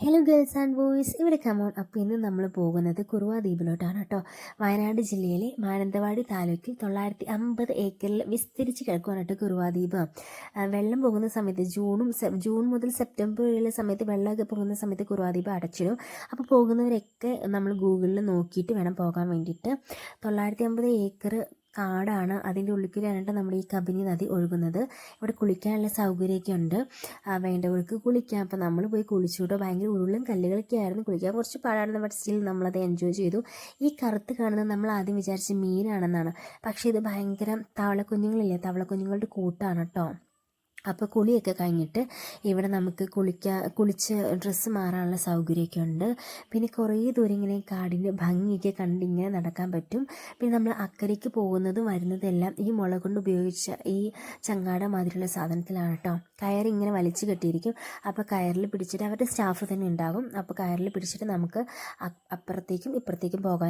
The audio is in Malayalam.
ഹലോ ഗേൾസ് ആൻഡ് ബോയ്സ് ഇവിടെ കമോൺ അപ്പോൾ ഇന്ന് നമ്മൾ പോകുന്നത് കുറുവ ദ്വീപിലോട്ടാണ് കേട്ടോ. വയനാട് ജില്ലയിലെ മാനന്തവാടി താലൂക്കിൽ തൊള്ളായിരത്തി അമ്പത് ഏക്കറിൽ വിസ്തരിച്ച് കിടക്കുവാണ് കേട്ടോ കുറുവ ദ്വീപ് വെള്ളം പോകുന്ന സമയത്ത് ജൂണും ജൂൺ മുതൽ സെപ്റ്റംബർ വരെയുള്ള സമയത്ത് വെള്ളമൊക്കെ പോകുന്ന സമയത്ത് കുറുവ ദ്വീപ് അടച്ചിടും. അപ്പോൾ പോകുന്നവരൊക്കെ നമ്മൾ ഗൂഗിളിൽ നോക്കിയിട്ട് വേണം പോകാൻ വേണ്ടിയിട്ട്. തൊള്ളായിരത്തി അമ്പത് ഏക്കർ കാടാണ് അതിന്റെ ഉള്ളിലാണ് നമ്മുടെ ഈ കബിനി നദി ഒഴുകുന്നത്. ഇവിടെ കുളിക്കാനുള്ള സൗകര്യമൊക്കെ ഉണ്ട് വേണ്ടവർക്ക് കുളിക്കാം. അപ്പോൾ നമ്മൾ പോയി കുളിച്ചു കേട്ടോ ഭയങ്കര ഉരുളും കല്ലുകളൊക്കെ ആയിരുന്നു. കുളിക്കാൻ കുറച്ച് പാടായിരുന്നു ബട്ട് സ്റ്റിൽ നമ്മളത് എൻജോയ് ചെയ്തു. ഈ കറുത്ത് കാണുന്നത് നമ്മൾ ആദ്യം വിചാരിച്ച മീനാണെന്നാണ്. പക്ഷേ ഇത് ഭയങ്കര തവളക്കുഞ്ഞുങ്ങളില്ലേ? തവളക്കുഞ്ഞുങ്ങളുടെ കൂട്ടാണ് കേട്ടോ അപ്പോൾ കുളിയൊക്കെ കഴിഞ്ഞിട്ട് ഇവിടെ നമുക്ക് കുളിക്കാൻ കുളിച്ച് ഡ്രസ്സ് മാറാനുള്ള സൗകര്യമൊക്കെ ഉണ്ട്. പിന്നെ കുറേ ദൂരം ഇങ്ങനെ കാടിന്റെ ഭംഗിയൊക്കെ കണ്ട് ഇങ്ങനെ നടക്കാൻ പറ്റും. പിന്നെ നമ്മൾ അക്കരയ്ക്ക് പോകുന്നതും വരുന്നതെല്ലാം ഈ മുള കൊണ്ട് ഉപയോഗിച്ച ഈ ചങ്ങാട മാതിരിയുള്ള സാധനത്തിലാണ് കേട്ടോ കയർ ഇങ്ങനെ വലിച്ചു കെട്ടിയിരിക്കും. അപ്പോൾ കയറിൽ പിടിച്ചിട്ട് അവരുടെ സ്റ്റാഫ് തന്നെ ഉണ്ടാകും. അപ്പോൾ കയറിൽ പിടിച്ചിട്ട് നമുക്ക് അപ്പുറത്തേക്കും ഇപ്പുറത്തേക്കും പോകാൻ